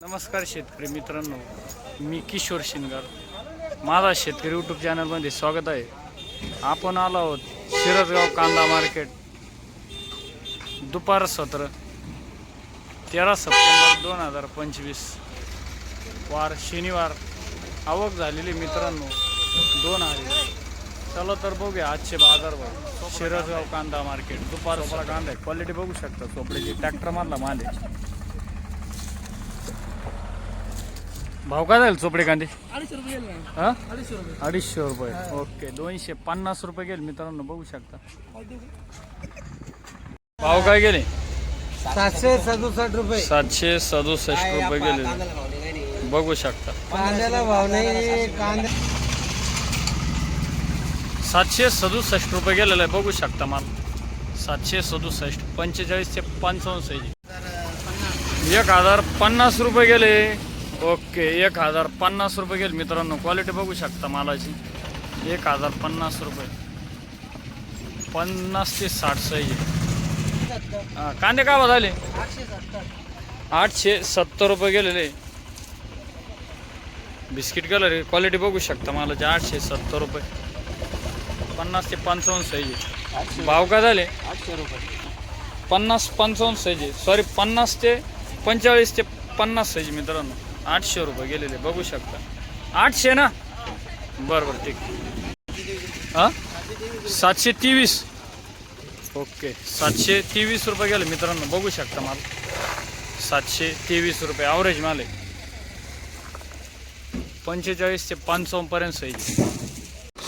नमस्कार शेतकरी मित्रांनो मी किशोर शिनगर माझा शेतकरी यूट्यूब चॅनलमध्ये स्वागत आहे. आपण आलो आहोत शिरसगाव कांदा मार्केट दुपार सत्र तेरा सप्टेंबर दोन हजार पंचवीस. वार शनिवार आवक झालेली मित्रांनो दोन आहे चला तर बघूया आजचे बाजार भाव. शिरसगाव कांदा मार्केट दुपार कांदा आहे. क्वालिटी बघू शकता. चोपड्याची ट्रॅक्टरमधला माल आहे. भाव काय जाईल चोपडे कांदे? अडीचशे रुपये गेले हा? अडीचशे रुपये. अडीचशे रुपये. ओके दोनशे पन्नास रुपये गेले. मित्रांनो बघू शकता. भाव काय गेले? सातशे सदुसष्ट रुपये. सातशे सदुसष्ट रुपये गेले. बघू शकता. कांद्याला भाव नाही सातशे सदुसष्ट रुपये गेलेलं आहे. बघू शकता मला. सातशे सदुसष्ट पंचेचाळीस ते पंचावन्न एक हजार पन्नास रुपये गेले. ओके एक हजार पन्नास रुपये गेले मित्रांनो. क्वालिटी बघू शकता मालाची. एक हजार पन्नास रुपये. पन्नास ते साठ सैजी हा, कांदे काय भाव झाले? आठशे सत्तर. रुपये गेलेले. बिस्किट कलर क्वालिटी बघू शकता मालाची. आठशे सत्तर रुपये. पन्नास ते पंचावन्न साईज भाव काय झाले? आठशे रुपये. पन्नास पंचावन्न साईज सॉरी पन्नास ते पंचेचाळीस ते पन्नास साईज मित्रांनो. आठशे रुपये गेलेले बघू शकता. आठशे ना? बरं बरं ठीक. हां? सातशे तेवीस. ओके सातशे तेवीस रुपये गेले मित्रांनो बघू शकता माल. सातशे तेवीस रुपये ॲव्हरेज माल आहे. पंचेचाळीस ते पंचावन्न पर्यंत साईज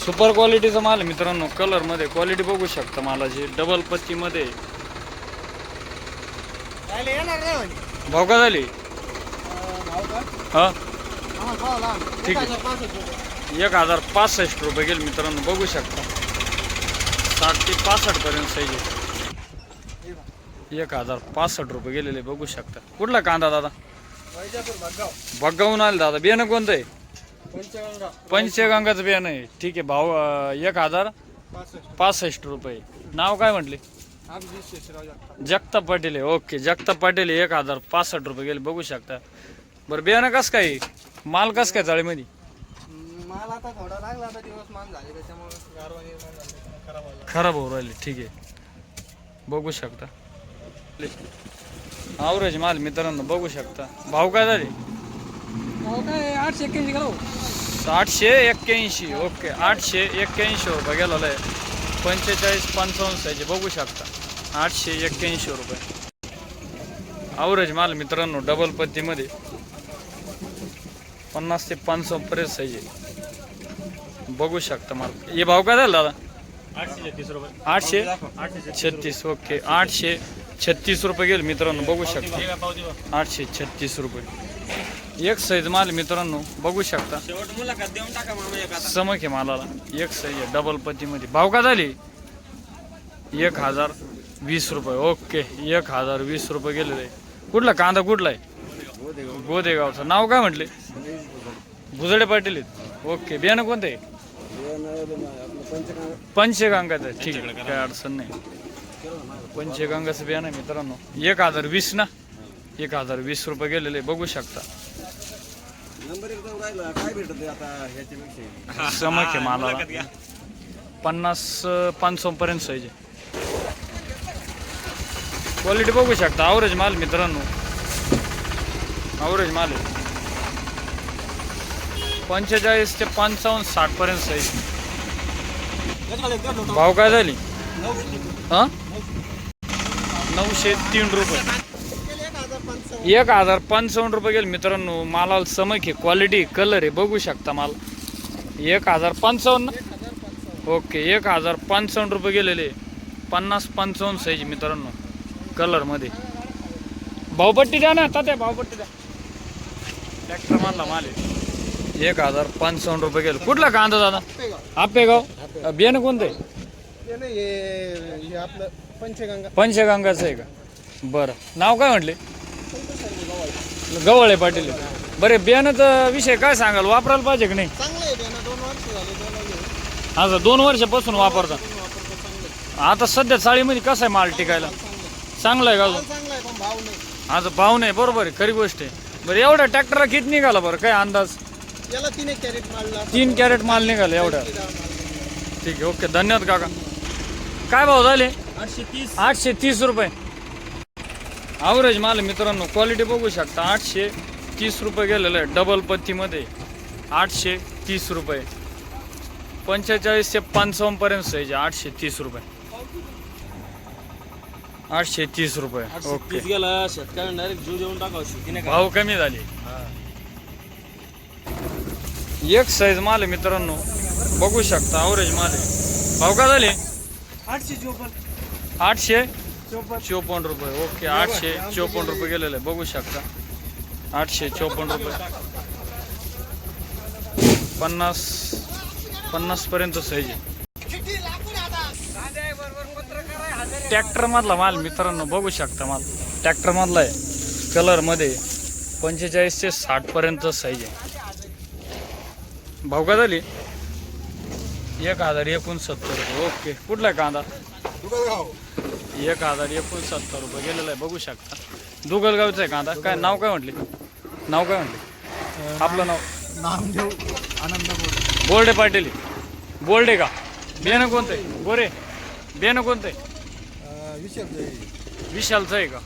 सुपर क्वालिटीचा माल आहे मित्रांनो कलरमध्ये क्वालिटी बघू शकता मालाची डबल पत्तीमध्ये. भाव का झाली? हा? ठीक आहे. एक हजार पासष्ट रुपये गेले मित्रांनो बघू शकता. साठ ते पासष्ट पर्यंत साईज आहे. एक हजार पासष्ट रुपये गेलेले बघू शकता. कुठला कांदा दादा? भगावून आले दादा. बियाणं कोणतं आहे? पंचगंगा. पंचगंगाचं बियाणं आहे. ठीक आहे भाव एक हजार पासष्ट. रुपये. नाव काय म्हटले? जगताप. पाटील आहे. ओके जगताप पाटील एक हजार पासष्ट रुपये गेले बघू शकता. बरं बियाणं कसं काय? माल कसं काय चाळीमध्ये माल आता थोडा लागला आता दिवस मान झाले त्याच्यामुळे गारवा निर्माण झाले खराब व्हायला खराब होऊ राहिले ठीक आहे. बघू शकता. आवरेज माल मित्रांनो बघू शकता. भाव काय झाले? काय आठशे एक्क्याऐंशी करा आठशे एक्क्याऐंशी ओके. आठशे एक्क्याऐंशी रुपये गेलेलं. आहे पंचेचाळीस पंचावन्न साईज बघू शकता. आठशे एक्क्याऐंशी रुपये. आवरेज माल मित्रांनो डबल पत्तीमध्ये. पन्नास ते पंचावन्न पर्यंत साईज आहे. बघू शकता माल. हे भाव काय झाला दादा? आठशे छत्तीस ओके. आठशे छत्तीस रुपये गेले मित्रांनो बघू शकता. पावती बघ आठशे छत्तीस रुपये. एक साईज माल मित्रांनो बघू शकता. समक आहे मालाला. एक साईज आहे डबल पत्तीमध्ये भाव का झाली? एक हजार वीस रुपये. ओके एक हजार वीस रुपये गेलेले. कुठला? कांदा कुठला आहे? गोदेगावचं. नाव काय म्हटले? भुजडे पाटील आहेत. ओके. बियाणं कोणतं? आहे पंचगंगाचं. ठीक आहे. काय अडचण नाही. पंचगंगाचं बियाणं आहे मित्रांनो. एक हजार वीस ना? एक हजार वीस रुपये गेलेले. बघू शकता. नंबर एकदम राहिला. काय भेटत आता ह्याच्यापेक्षा समक आहे घ्या. पन्नास पंचावन्न पर्यंत साईज आहे क्वालिटी बघू शकता. आवरेज माल मित्रांनो. अवरेज माल आहे. पंचेचाळीस ते पंचावन्न साठ पर्यंत साईज भाव काय झाली? नऊशे तीन रुपये. एक हजार पंचावन्न रुपये गेले. मित्रांनो मालाला समक आहे क्वालिटी कलर आहे. बघू शकता माल. एक हजार पंचावन्न ओके एक हजार पंचावन्न रुपये गेलेले. पन्नास पंचावन्न साईज मित्रांनो कलरमध्ये भावपट्टी द्या ना त्या भावपट्टी द्या. ट्रॅक्टर मारला माल आहे. एक हजार पंचावन्न रुपये गेले. कुठला कांदा दादा? आपेगाव बियाणं कोणतं आहे? ते नाही हे हे आपलं पंचगंगा. पंचगंगाचं आहे का? बरं. नाव काय म्हटले? गवळे पाटील. बरे बियाण्याचा विषय काय सांगाल? वापरायला पाहिजे की नाही? चांगलं आहे त्यानं दोन वर्ष झाले दोन आता दोन वर्षापासून वापरता. वापरतो चांगलं आता सध्या चाळीमध्ये कसं आहे माल टिकायला? चांगला आहे का अजून? चांगला आहे पण भाव नाही. आता भाव नाही. बरोबर आहे. खरी गोष्ट आहे. बरं एवढ्या ट्रॅक्टरला किती निघाला बरं? काय अंदाज? याला तीन एक कॅरेट मारला तीन कॅरेट माल निघाला एवढ्या. ठीक आहे ओके धन्यवाद काका. काय भाव झाले? आठशे तीस. आठशे तीस रुपये. ॲव्हरेज माल मित्रांनो क्वालिटी बघू शकता. आठशे तीस रुपये गेलेलं आहे डबल पत्तीमध्ये. आठशे तीस रुपये. पंचेचाळीस ते पंचावन्नपर्यंत साईज आहे आठशे तीस रुपये. आठशे तीस रुपये. ओके. तीस गेला शेतकऱ्यांना डायरेक्ट जीव देऊन टाकावं शेतीने काय भाव कमी झाले. एक साईज माल आहे मित्रांनो. बघू शकता ॲव्हरेज माल आहे. भाव का झाले? आठशे चोपन्न. आठशे? चोपन्न. चोपन्न रुपये. ओके आठशे चोपन्न रुपये गेलेले आहे, बघू शकता. आठशे चोपन्न रुपये. पन्नास पन्नास पर्यंत साईज आहे. ट्रॅक्टर मधला माल मित्रांनो बघू शकता माल. ट्रॅक्टर मधला आहे. कलरमध्ये पंचेचाळीस ते साठ पर्यंत साईज आहे. भाव का झाली एक हजार एकोणसत्तर रुपये. ओके. कुठला आहे कांदा? एक हजार एकोणसत्तर रुपये. गेलेला आहे. बघू शकता. दुगलगावचा आहे कांदा. काय नाव काय म्हटले? नाव काय म्हटले? आपलं नाव? नामदेव आनंद बोर्डे. पाटील. बोर्डे का? बियाणं कोणतं आहे? गोरे बियाणं कोणतं आहे. विषय विशालचं आहे का?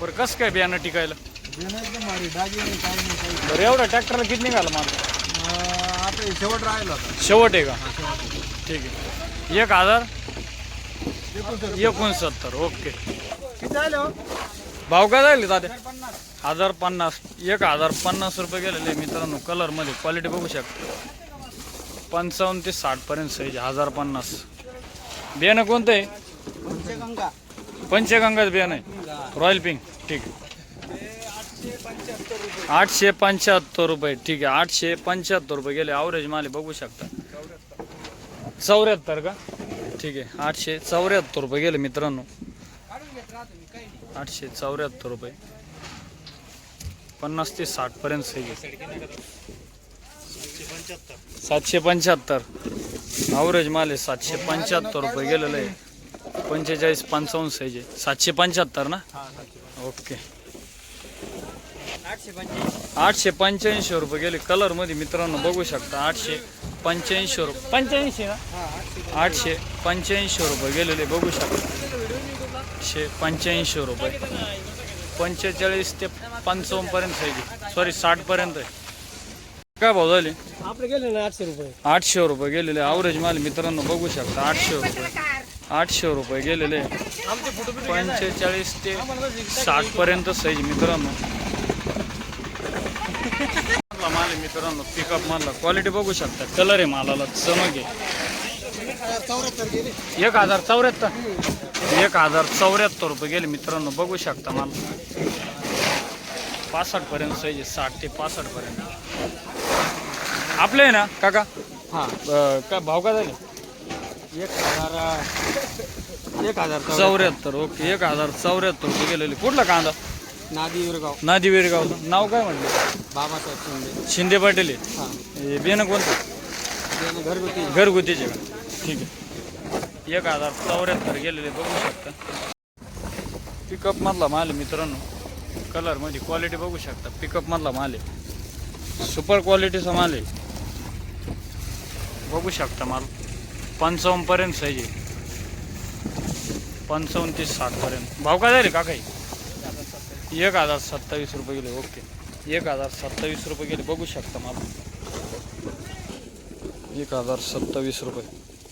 बरं कसं काय बियाणं टिकायला? एकदम भारी डागी नाही काही नाही काही बरं एवढं ट्रॅक्टरला किती निघालं मला? अं, आता हे शेवट राहिला होता शेवट आहे का? ठीक आहे. एक हजार? एकोणसत्तर. ओके. किती आले हो? भाव काय झाले दादा? हजार पन्नास. एक हजार पन्नास रुपये गेलेले आहे मित्रांनो कलरमध्ये क्वालिटी बघू शकता. पंचावन्न ते साठ पर्यंत साईज हजार पन्नास. बियाणं कोणतं आहे? पंचगंगा. पंचगंगाच बियाणं आहे. रॉयल पिंक ठीक आहे. आठशे पंच्याहत्तर रुपये ठीक आहे. आठशे पंच्याहत्तर रुपये गेले. ॲव्हरेज माले बघू शकता. चौऱ्याहत्तर का? ठीक आहे. आठशे चौऱ्याहत्तर रुपये गेले मित्रांनो. आठशे चौऱ्याहत्तर रुपये. पन्नास ते साठ पर्यंत सातशे पंच्याहत्तर. ॲव्हरेज माल आहे सातशे पंच्याहत्तर रुपये गेलेलं आहे. पंचेचाळीस पंचावन्न साईज आहे सातशे पंच्याहत्तर ना? ओके. आठशे पंच्याऐंशी रुपये गेले कलरमध्ये मित्रांनो बघू शकता. आठशे पंच्याऐंशी रुपये. पंच्याऐंशी ना? आठशे पंच्याऐंशी रुपये गेलेले बघू शकता. आठशे पंच्याऐंशी रुपये. पंचेचाळीस ते पंचावन्न पर्यंत साईज सॉरी साठ पर्यंत आहे. काय भाव झाले? आपले गेले ना आठशे रुपये. आठशे रुपये गेलेले. ॲव्हरेज माल मित्रांनो बघू शकता. आठशे रुपये. आठशे रुपये गेलेले. पंचेचाळीस ते साठ पर्यंत साईज मित्रांनो माल आहे मित्रांनो पिकअप मारला क्वालिटी बघू शकता. कलर आहे मालाला. चमक आहे. एक हजार चौऱ्याहत्तर. एक हजार चौऱ्याहत्तर रुपये गेले मित्रांनो. बघू शकता माल. पासष्ट पर्यंत साईज आहे. साठ ते पासष्ट पर्यंत आपले आहे ना काका? हां. काय भाव काय झाले? एक हजार एक हजार चौऱ्याहत्तर. ओके एक हजार चौऱ्याहत्तर रुपये गेलेले. कुठला कांदा? नादी विरगाव. नादी विरगावचं नाव काय म्हटलं बाबासाहेब शिंदे. शिंदे पाटील आहे. हां. हे कोणतं? त्याने घरगुती. घरगुतीचे का? ठीक आहे. एक हजार चौऱ्याहत्तर गेलेले बघू शकता. पिकअप मधला माल आहे मित्रांनो. कलरमध्ये क्वालिटी बघू शकता. पिकअप मधला माल आहे. सुपर क्वालिटीचा माल आहे. बघू शकता माल. पंचावन्नपर्यंत साईज आहे. पंचावन्न ते साठपर्यंत. भाव काय झाले का काही एक हजार सत्तावीस रुपये गेले ओके. एक हजार सत्तावीस रुपये गेले बघू शकता मला एक हजार सत्तावीस रुपये.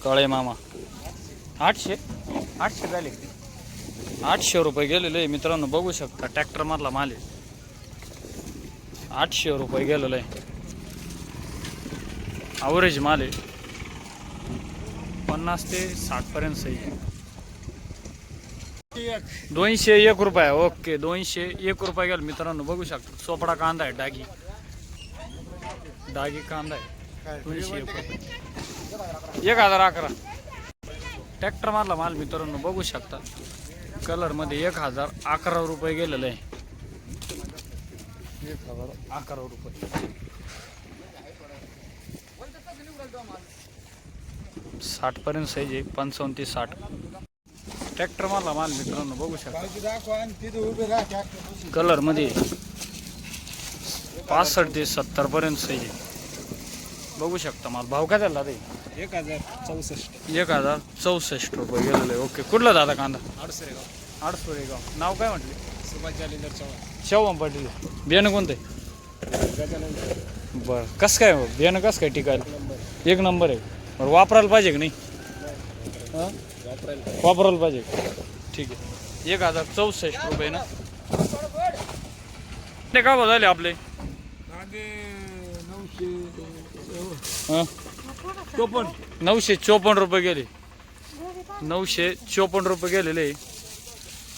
काळे मामा. आठशे? आठशे झाले. आठशे रुपये गेलेले आहे मित्रांनो बघू शकता ट्रॅक्टर मधला माल आहे. आठशे रुपये गेलेलं आहे. ॲव्हरेज माल आहे. पन्नास ते साठ पर्यंत सही आहे. दोनशे एक रुपये ओके दोनशे एक रुपये गेलं. मित्रांनो बघू शकता. चोपडा कांदा आहे डागी. डागी कांदा आहे. दोनशे एक रुपये. एक हजार अकरा. ट्रॅक्टर मारला माल मित्रांनो बघू शकता. कलरमध्ये एक हजार अकरा रुपये गेलेलं आहे. एक हजार अकरा रुपये. साठपर्यंत साईज आहे पंचावन्न ते साठ. ट्रॅक्टर मला माल मित्रांनो बघू शकता. कलरमध्ये पासष्ट ते सत्तरपर्यंत साईज आहे. बघू शकता मला. भाव काय झाला रे? एक हजार चौसष्ट एक हजार चौसष्ट रुपये गेलेलं. आहे ओके. कुठला दादा कांदा? अडसरे गाव नाव काय म्हटले? सुभाष जालिंदर चव्हाण पाटील. बियाणं कोणतं आहे? बरं. कसं काय हो? बियाणं कसं काय टिकायला? एक नंबर आहे. बरं वापरायला पाहिजे की नाही? हां? वापरायला पाहिजे. ठीक आहे. एक हजार चौसष्ट रुपये ना? ते का झाले आपले? हां? चोपन्न. नऊशे चोपन्न रुपये गेले. नऊशे चोपन्न रुपये गेलेले.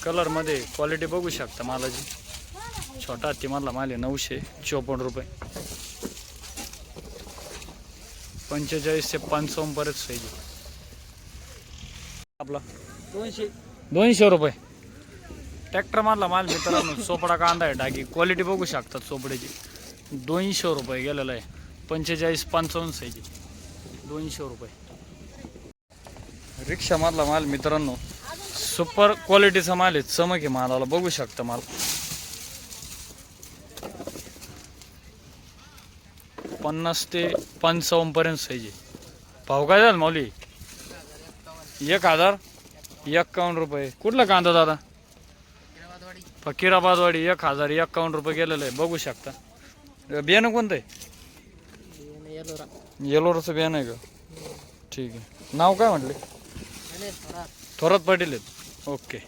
कलरमध्ये क्वालिटी बघू शकता मालाची. छोटा हत्तीमधला माल आहे नऊशे चोपन्न रुपये. पंचेचाळीस ते पंचावन्न पर्यंत आहे. आपला. दोनशे. दोनशे रुपये. ट्रॅक्टर मारला माल मित्रांनो चोपडा कांदा आहे टाकी क्वालिटी बघू शकतात चोपड्याची. दोनशे रुपये गेलेला आहे. पंचेचाळीस पंचावन्न साईज. दोनशे रुपये. रिक्षा मधला माल मित्रांनो सुपर क्वालिटीचा माल आहे. चमक आहे मालाला. बघू शकता माल. पन्नास ते पंचावन्नपर्यंत साईज आहे. भाव काय झाला माऊली? एक हजार एक्कावन्न रुपये. कुठला कांदा दादा? फकीराबादवाडी एक हजार एक्कावन्न रुपये गेलेलं आहे. बघू शकता. बियाणं कोणतं आहे? येलोरचं बियाणं आहे का? ठीक आहे. नाव काय म्हटले? थोरात पाटील आहेत. ओके.